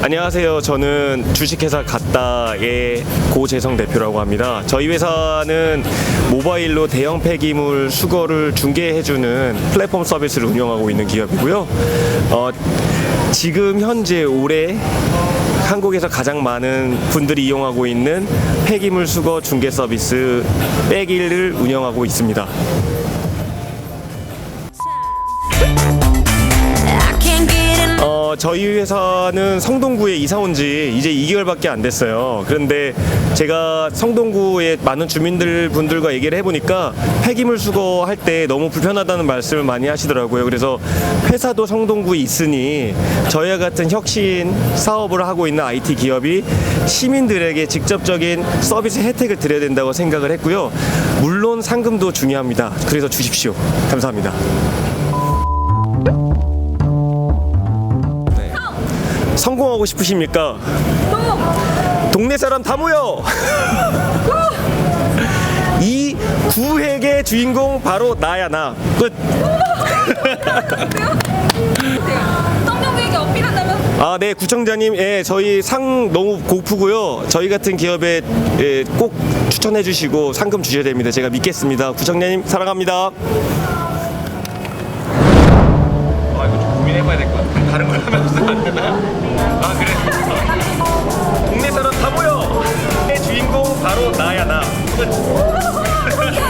안녕하세요. 저는 주식회사 갔다의 고재성 대표라고 합니다. 저희 회사는 모바일로 대형 폐기물 수거를 중개해주는 플랫폼 서비스를 운영하고 있는 기업이고요. 어, 지금 현재 올해 한국에서 가장 많은 분들이 이용하고 있는 폐기물 수거 중개 서비스 빼기를 운영하고 있습니다. 저희 회사는 성동구에 이사 온 지 이제 2개월밖에 안 됐어요. 그런데 제가 성동구의 많은 주민들 분들과 얘기를 해보니까 폐기물 수거할 때 너무 불편하다는 말씀을 많이 하시더라고요. 그래서 회사도 성동구에 있으니 저희와 같은 혁신 사업을 하고 있는 IT 기업이 시민들에게 직접적인 서비스 혜택을 드려야 된다고 생각을 했고요. 물론 상금도 중요합니다. 그래서 주십시오. 감사합니다. 성공하고 싶으십니까? 동네 사람 다 모여! 이 구획의 주인공 바로 나야 나. 끝. 어필한다면 아, 네, 구청장님, 예, 저희 상 너무 고프고요. 저희 같은 기업에 예, 꼭 추천해 주시고 상금 주셔야 됩니다. 제가 믿겠습니다. 구청장님 사랑합니다. やな。